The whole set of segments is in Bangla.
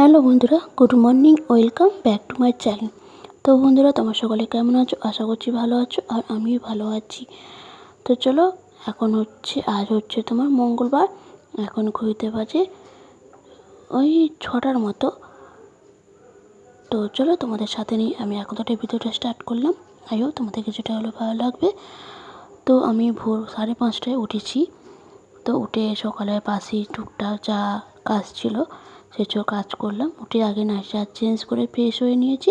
হ্যালো বন্ধুরা, good morning, welcome back to my channel. তো বন্ধুরা, তোমার সকলে কেমন আছো? আশা করছি ভালো আছো আর আমিও ভালো আছি। তো চলো, এখন হচ্ছে, আজ হচ্ছে তোমার মঙ্গলবার। এখন ঘুরতে বাজে ওই ছটার মতো। তো চলো, তোমাদের সাথে নিয়ে আমি এখন তো ভিডিওটা স্টার্ট করলাম। আইও তোমাদের কিছুটা হলেও ভালো লাগবে। তো আমি ভোর সাড়ে পাঁচটায় উঠেছি। তো উঠে সকালে বাসি টুকটাক যা কাজ ছিল সেসব কাজ করলাম। উঠে আগে নাইটা চেঞ্জ করে ফ্রেশ হয়ে নিয়েছি।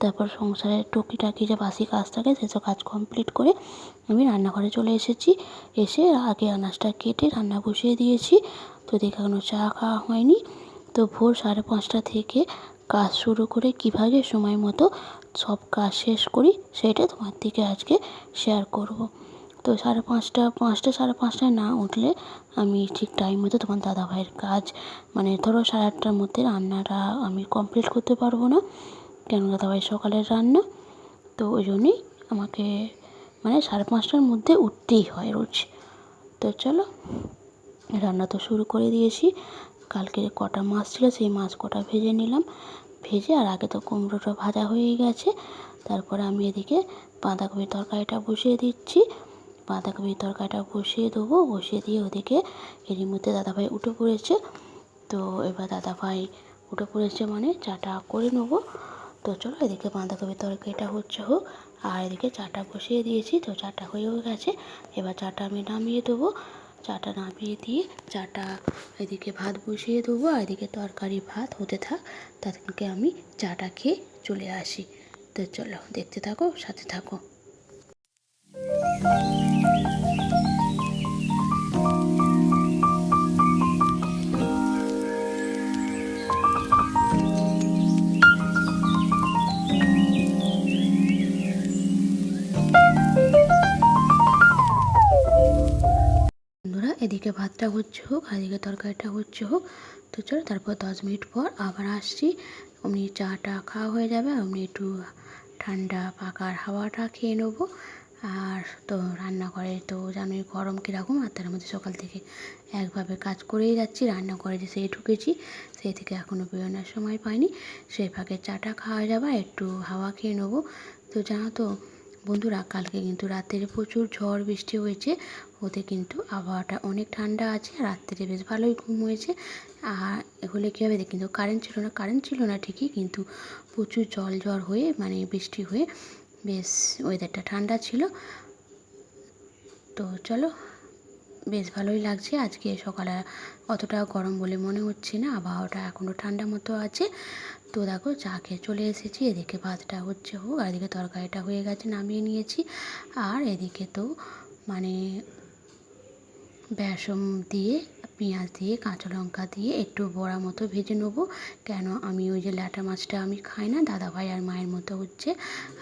তারপর সংসারের টুকিটাকি যে বাসি কাজ থাকে, সেসব কাজ কমপ্লিট করে আমি রান্নাঘরে চলে এসেছি। এসে আগে আনাজটা কেটে রান্না বসিয়ে দিয়েছি। তো দেখে এখনও চা খাওয়া হয়নি। তো ভোর সাড়ে পাঁচটা থেকে কাজ শুরু করে কীভাবে সময় মতো সব কাজ শেষ করি, সেটা তোমার দিকে আজকে শেয়ার করব। তো সাড়ে পাঁচটা পাঁচটা, সাড়ে পাঁচটায় না উঠলে আমি ঠিক টাইম মতো তোমার দাদাভাইয়ের কাজ মানে ধরো সাড়ে আটটার মধ্যে রান্নাটা আমি কমপ্লিট করতে পারব না, কেন দাদাভাই সকালের রান্না? তো ওই জন্যই আমাকে মানে সাড়ে পাঁচটার মধ্যে উঠতেই হয় রোজ। তো চলো, রান্না তো শুরু করে দিয়েছি। কালকে কটা মাছ ছিল সেই মাছ কটা ভেজে নিলাম। ভেজে আর আগে তো কুমড়োটা ভাজা হয়েই গেছে। তারপরে আমি এদিকে বাঁধাকপির তরকারিটা বসিয়ে দিচ্ছি। বাঁধাকপির তরকারিটা বসিয়ে দেবো। বসিয়ে দিয়ে ওদিকে এরই মধ্যে দাদাভাই উঠে পড়েছে। তো এবার দাদাভাই উঠে পড়েছে মানে চাটা করে নেব। তো চলো এদিকে বাঁধাকপির তরকারিটা হচ্ছে হোক। আর এদিকে চাটা বসিয়ে দিয়েছি। তো চাটা হয়েও গেছে। এবার চাটা আমি নামিয়ে দেবো। চাটা নামিয়ে দিয়ে চাটা এদিকে ভাত বসিয়ে দেবো। আর এদিকে তরকারি ভাত হতে থাক তাদেরকে আমি চাটা খেয়ে চলে আসি। তো চলো দেখতে থাকো, সাথে থাকো। এদিকে ভাতটা হচ্ছে হোক এদিকে তরকারিটা হচ্ছে হোক। তো চলো, তারপর দশ মিনিট পর আবার আসছি। অমনি চাটা খাওয়া হয়ে যাবে অমনি একটু ঠান্ডা পাকার হাওয়াটা খেয়ে নেব। আর তো রান্নাঘরে তো জানোই গরম কীরকম, আর তার মধ্যে সকাল থেকে একভাবে কাজ করেই যাচ্ছি। রান্নাঘরে যে সেই ঢুকেছি, সেই থেকে এখনও বেরোনোর সময় পাইনি। সেই ফাঁকে চাটা খাওয়া যাবে একটু হাওয়া খেয়ে নেব। তো জানো তো বন্ধুরা, কালকে কিন্তু রাত্রে প্রচুর ঝড়, বৃষ্টি হয়েছে। ওতে কিন্তু আবহাওয়াটা অনেক ঠান্ডা আছে রাত্রে বেশ ভালোই ঘুম হয়েছে। আর হলে কী হবে, কিন্তু কারেন্ট ছিল না কারেন্ট ছিল না ঠিকই, কিন্তু প্রচুর জল ঝড় হয়ে মানে বৃষ্টি হয়ে বেশ ওয়েদারটা ঠান্ডা ছিল। তো চলো বেশ ভালোই লাগছে। আজকে সকালে অতটা গরম বলে মনে হচ্ছে না। আবহাওয়াটা এখনও ঠান্ডা মতো আছে। তো দেখো, চা খেয়ে চলে এসেছি। এদিকে ভাতটা হচ্ছে হোক, আর এদিকে তরকারিটা হয়ে গেছে, নামিয়ে নিয়েছি। আর এদিকে তো মানে বেসম দিয়ে পেঁয়াজ দিয়ে কাঁচা লঙ্কা দিয়ে একটু বড়া মতো ভেজে নেব। কেন? আমি ওই যে ল্যাটা মাছটা আমি খাই না দাদা ভাই আর মায়ের মতো হচ্ছে।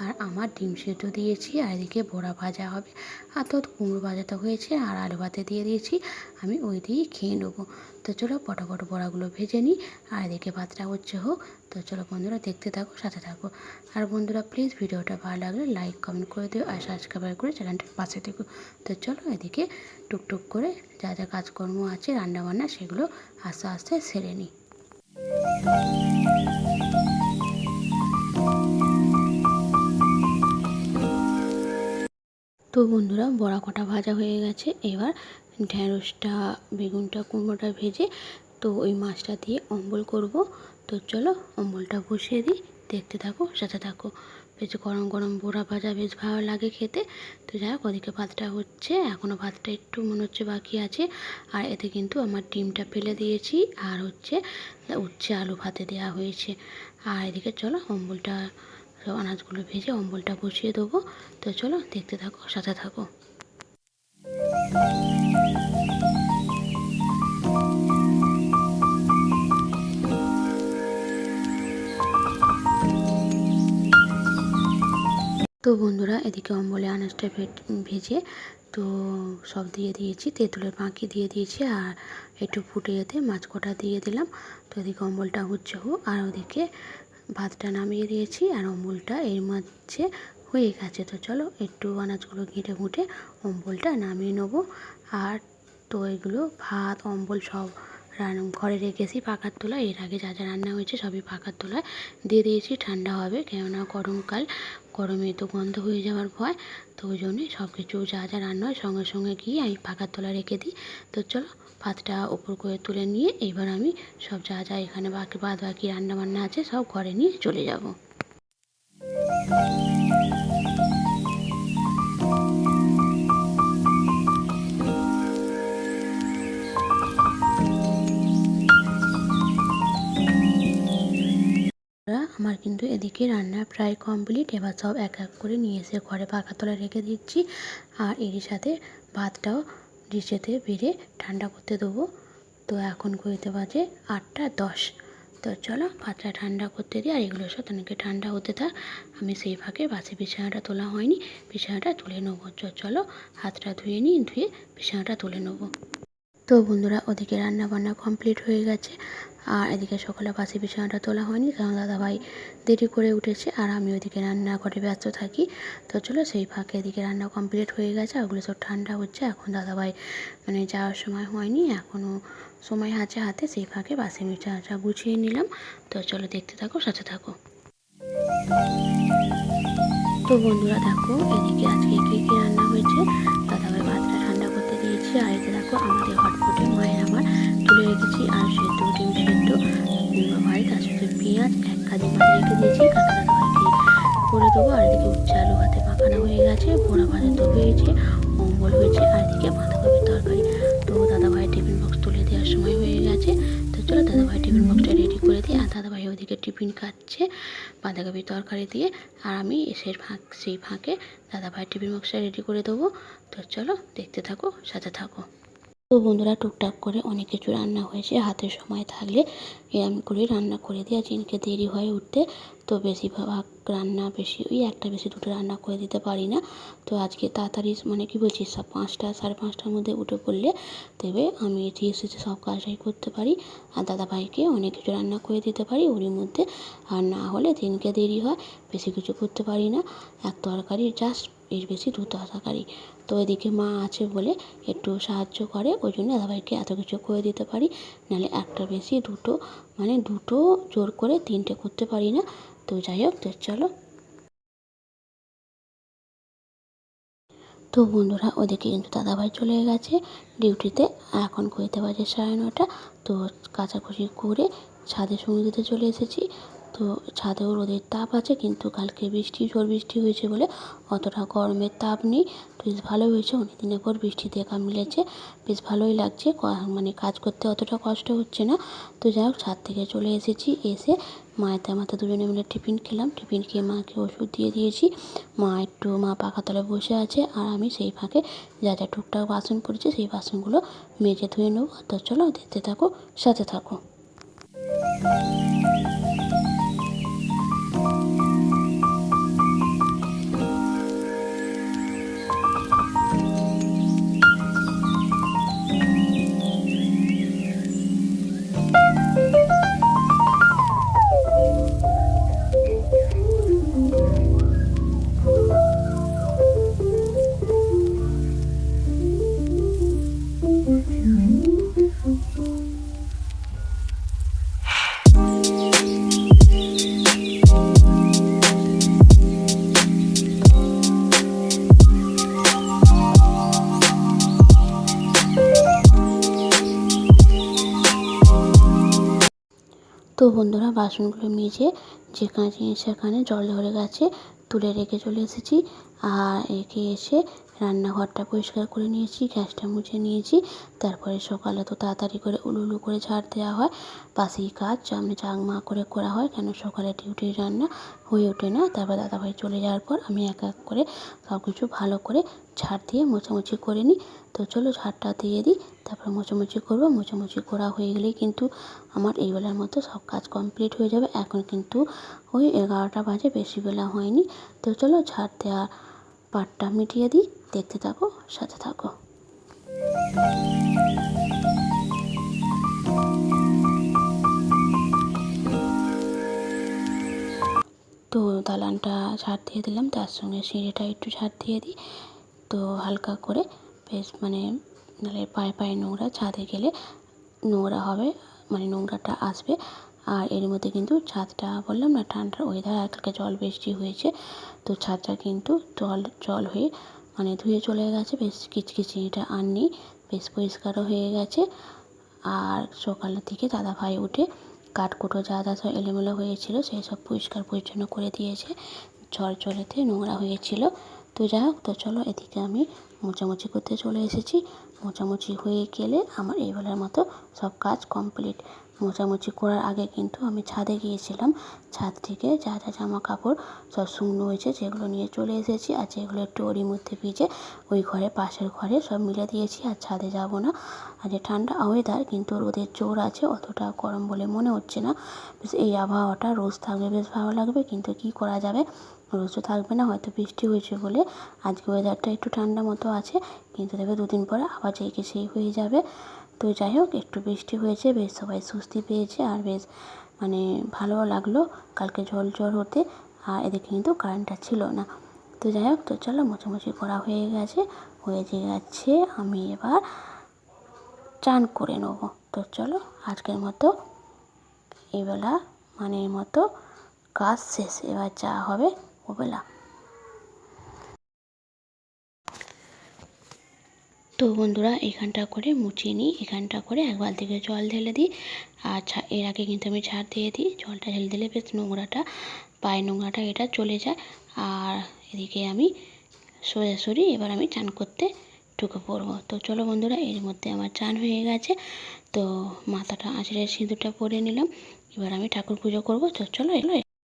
আর আমার ডিম সেদ্ধ দিয়েছি, আর এদিকে বড়া ভাজা হবে। আর তো কুমড়ো ভাজা তো হয়েছে, আর আলু ভাতে দিয়ে দিয়েছি। আমি ওই দিয়েই খেয়ে নেব। তো চলো পটাপট বড়াগুলো ভেজে নিই। আর এদিকে ভাতটা হচ্ছে হোক। তো চলো বন্ধুরা দেখতে থাকো, সাথে থাকো। আর বন্ধুরা প্লিজ ভিডিওটা ভালো লাগলে লাইক কমেন্ট করে দিও আর সাবস্ক্রাইব করে চ্যানেলটার পাশে থেকো। তো চলো এদিকে টুকটুক করে যা যা কাজকর্ম আছে, রান্নাবান্না সেগুলো আস্তে আস্তে সেরে নিই। তো বন্ধুরা বড়া কটা ভাজা হয়ে গেছে। এবার ঢ্যাঁড়সটা বেগুনটা, কুমড়োটা ভেজে তো ওই মাছটা দিয়ে অম্বল করব। তো চলো অম্বলটা বসিয়ে দিই। দেখতে থাকো, সাথে থাকো। বেশ গরম গরম বোড়া ভাজা বেশ ভালো লাগে খেতে। তো যাই হোক, ওদিকে ভাতটা হচ্ছে। এখনও ভাতটা একটু মনে হচ্ছে বাকি আছে। আর এতে কিন্তু আমার ডিমটা ফেলে দিয়েছি। আর হচ্ছে উচ্ছে আলু ভাতে দেওয়া হয়েছে। আর এদিকে চলো অম্বলটা সব আনাজগুলো ভেজে অম্বলটা বসিয়ে দেবো। তো চলো দেখতে থাকো, সাথে থাকো। বন্ধুরা, এদিকে অম্বলে আনাজটা ভেজে তো সব দিয়ে দিয়েছি, তেঁতুলের বাঁকি দিয়ে দিয়েছি আর একটু ফুটে যেতে মাছ কটা দিয়ে দিলাম। তো এদিকে অম্বলটা হচ্ছে হোক আর ওদিকে ভাতটা নামিয়ে দিয়েছি আর অম্বলটা এর মধ্যে হয়ে গেছে। তো চলো একটু আনাজগুলো ঘেঁটে ঘুঁটে অম্বলটা নামিয়ে নেব। আর তো এগুলো ভাত, অম্বল সব রান ঘরে রেখেছি পাকার তোলা এর আগে যা যা রান্না হয়েছে সবই পাকার তোলায় দিয়ে দিয়েছি, ঠান্ডা হবে কেননা গরমকাল। গরমে তো গন্ধ হয়ে যাওয়ার ভয় তো ওই জন্যই সব কিছু যা যা রান্না হয় সঙ্গে সঙ্গে গিয়ে আমি পাকার তোলা রেখে দিই। তো চলো ভাতটা উপর করে তুলে নিয়ে এবার আমি সব যা যা এখানে বাকি বাদ বাকি রান্না বান্না আছে সব ঘরে নিয়ে চলে যাব। বন্ধুরা, আমার কিন্তু এদিকে রান্না প্রায় কমপ্লিট। এবার সব এক এক করে নিয়ে এসে ঘরে পাকা তলায় রেখে দিচ্ছি। আর এরই সাথে ভাতটাও ডিশেতে বেড়ে ঠান্ডা করতে দেবো। তো এখন ঘড়িতে বাজে আটটা দশ। তো চলো ভাতটা ঠান্ডা করতে দিই। আর এগুলো সব তনিকে ঠান্ডা হতে থাক। আমি সেই ফাঁকে বাসি বিছানাটা তোলা হয়নি। বিছানাটা তুলে নেব। চলো হাতটা ধুয়ে নিই, ধুয়ে বিছানাটা তুলে নেব। তো বন্ধুরা, ওদিকে রান্না বান্না কমপ্লিট হয়ে গেছে। আর এদিকে সকালে বাসি বিছানাটা তোলা হয়নি, কারণ দাদাভাই দেরি করে উঠেছে আর আমি ওদিকে রান্না করে ব্যস্ত থাকি। তো চলো সেই ফাঁকে এদিকে রান্না কমপ্লিট হয়ে গেছে ওগুলো সব ঠান্ডা হচ্ছে। এখন দাদাভাই মানে যাওয়ার সময় হয়নি, এখনও সময় আছে হাতে, সেই ফাঁকে বাসি বিছানাটা গুছিয়ে নিলাম। তো চলো দেখতে থাকো, সাথে থাকো। তো বন্ধুরা, দেখো এদিকে আজকে কী কী রান্না হয়েছে? দাদাভাই ভাতটা ঠান্ডা করতে দিয়েছি। আর এতে দেখো, আমাদের রেখেছি আর সেদ্ধ, ডিম সেদ্ধ ভাই তার সাথে পেঁয়াজ, এক কাজে রেখে দিয়েছি কাকা দাদাভাইকে করে দেবো, আর এদিকে উচ্ছে আলু হাতে মাখানো হয়ে গেছে পোড়া ভাজা তো হয়েছে, অম্বল হয়েছে, আর এদিকে বাঁধাকপির তরকারি। তো দাদাভাই টিফিন বক্স তুলে দেওয়ার সময় হয়ে গেছে, তো চলো দাদাভাই টিফিন বক্সটা রেডি করে দিই, আর দাদাভাই ওদিকে টিফিন খাচ্ছে বাঁধাকপির তরকারি দিয়ে, আর আমি এসে ফাঁক, সেই ফাঁকে দাদাভাই টিফিন বক্সটা রেডি করে দেবো। তো চলো দেখতে থাকো, সাথে থাকো। তো বন্ধুরা টুকটাক করে অনেক কিছু রান্না হয়েছে হাতে সময় থাকলে এরম করে রান্না করে দিই। আর জিনকে দেরি হয় উঠতে, তো বেশিরভাগ রান্না বেশি, ওই একটা বেশি দুটো রান্না করে দিতে পারি না। তো আজকে তাড়াতাড়ি মানে কি বলছি সব পাঁচটা, সাড়ে পাঁচটার মধ্যে উঠে পড়লে তবে আমি এটি এসেছে সব কাজটাই করতে পারি। আর দাদা ভাইকে অনেক কিছু রান্না করে দিতে পারি ওরই মধ্যে। আর না হলে দিনকে দেরি হয়, বেশি কিছু করতে পারি না। এক তরকারি জাস্ট এর বেশি দু তরকারি। তো এদিকে মা আছে বলে একটু সাহায্য করে, ওই জন্য দাদাভাইকে এত কিছু করে দিতে পারি। নাহলে একটা বেশি দুটো মানে দুটো জোর করে তিনটে করতে পারি না। তো যাই হোক, তো চলো। তো বন্ধুরা ওদেরকে কিন্তু দাদাভাই চলে গেছে ডিউটিতে। এখন কইতে বাজে সাড়ে নটা। তো কাচাকুচি করে ছাদে সমুদ্রতে চলে এসেছি। তো ছাদেও রোদের তাপ আছে, কিন্তু কালকে বৃষ্টি ঝড় বৃষ্টি হয়েছে বলে অতটা গরমের তাপ নেই। তো বেশ ভালো হয়েছে অনেক দিনের পর বৃষ্টি দেখা মিলেছে। বেশ ভালোই লাগছে মানে কাজ করতে অতটা কষ্ট হচ্ছে না। তো যাই হোক, ছাদ থেকে চলে এসেছি, এসে মায়ের মাথা দুজনে মিলে টিফিন খেলাম। টিফিন খেয়ে মাকে ওষুধ দিয়ে দিয়েছি। মা একটু মা পাখা তলায় বসে আছে, আর আমি সেই ফাঁকে যা যা টুকটাক বাসন পড়েছে সেই বাসনগুলো মেজে ধুয়ে নেব। তো চলো দেখতে থাকো, সাথে থাকো। তো বন্ধুরা বাসনগুলো মেজে যেখানে সেখানে জল ধরে গেছে, তুলে রেখে চলে এসেছি। আর রেখে এসে রান্নাঘরটা পরিষ্কার করে নিয়েছি, গ্যাসটা মুছে নিয়েছি। তারপরে সকালে তো তাড়াতাড়ি করে উলু উলু করে ঝাড় দেওয়া হয়। পাশেই কাজ আমি চাংমা করে করা হয়, কেন সকালে ডিউটির রান্না হয়ে ওঠে না। তারপর দাদাভাই চলে যাওয়ার পর আমি এক এক করে সব কিছু ভালো করে ঝাড় দিয়ে মোছামুছি করে নিই। তো চলো ঝাড়টা দিয়ে দিই, তারপর মোছামুছি করব। মোছামুছি করা হয়ে গেলেই কিন্তু আমার এই বেলার মতো সব কাজ কমপ্লিট হয়ে যাবে। এখন কিন্তু ওই এগারোটা বাজে, বেশি বেলা হয়নি। তো চলো ঝাড় দেওয়া পাটটা মিটিয়ে দিই। দেখতে থাকো, সাথে থাকো। তো দালানটা ঝাড় দিয়ে দিলাম। তার সঙ্গে সিঁড়িটা একটু ঝাড় দিয়ে দিই। তো হালকা করে বেশ মানে নাহলে পায়ে পায়ে নোংরা, ছাদে গেলে নোংরা হবে মানে নোংরাটা আসবে। আর এর মধ্যে কিন্তু ছাদটা বললাম না, ঠান্ডার ওয়েদার আর কালকে জল বৃষ্টি হয়েছে। তো ছাদটা কিন্তু জল জল হয়ে মানে ধুয়ে চলে গেছে, বেশ কিচকিচিটা আর নেই, বেশ পরিষ্কারও হয়ে গেছে। আর সকালের থেকে দাদা ভাই উঠে কাঠকুটো যা যা সব এলোমেলো হয়েছিল, সেই সব পরিষ্কার পরিচ্ছন্ন করে দিয়েছে। ঝড় জলেতে নোংরা হয়েছিল। তো যাই হোক, তো চলো এদিকে আমি মোছামুছি করতে চলে এসেছি। মোছামুছি হয়ে গেলে আমার এই বেলার মতো সব কাজ কমপ্লিট মোছামুছি করার আগে কিন্তু আমি ছাদে গিয়েছিলাম। ছাদ থেকে যা যা জামা কাপড় সব শুকনো হয়েছে সেগুলো নিয়ে চলে এসেছি আর যেগুলো একটু ওরই মধ্যে ভিজে ওই ঘরে, পাশের ঘরে সব মিলে দিয়েছি আর ছাদে যাব না। আর যে ঠান্ডা ওয়েদার কিন্তু রোদের জোর আছে, অতটা গরম বলে মনে হচ্ছে না। এই আবহাওয়াটা রোজ থাকবে, বেশ ভালো লাগবে, কিন্তু কি করা যাবে? রোজ তো থাকবে না, হয়তো বৃষ্টি হয়েছে বলে। আজকে ওয়েদারটা একটু ঠান্ডা মতো আছে, কিন্তু দেখবে দুদিন পরে আবার যেই কে সেই হয়ে যাবে। তো যাই হোক, একটু বৃষ্টি হয়েছে, বেশ সবাই স্বস্তি পেয়েছে, আর বেশ মানে ভালোও লাগল। কালকে জল জল হতে, আর এদিকে কিন্তু কারেন্টটা ছিল না। তো যাই হোক, তো চলো মোছামুছি করা হয়ে গেছে, হয়ে যাচ্ছে আমি এবার চান করে নেব। তো চলো, আজকের মতো এবেলা মানে মতো কাজ শেষ। এবার যা হবে ওবেলা তো বন্ধুরা, এখানটা করে মুছিয়ে নিই, এখানটা করে এক বালতিকে জল ঢেলে দিই। আর এর আগে কিন্তু আমি ছাড় দিয়ে দিই, জলটা ঢেলে দিলে বেশ নোংরাটা, পায়ে নোংরাটা এটা চলে যায়। আর এদিকে আমি সোজাসুরি এবার আমি চান করতে ঢুকে পড়ব। তো চলো বন্ধুরা, এর মধ্যে আমার চান হয়ে গেছে। তো মাথাটা আঁচড়ে সিঁদুরটা পরে নিলাম। এবার আমি ঠাকুর পুজো করব। তো চলো এলো।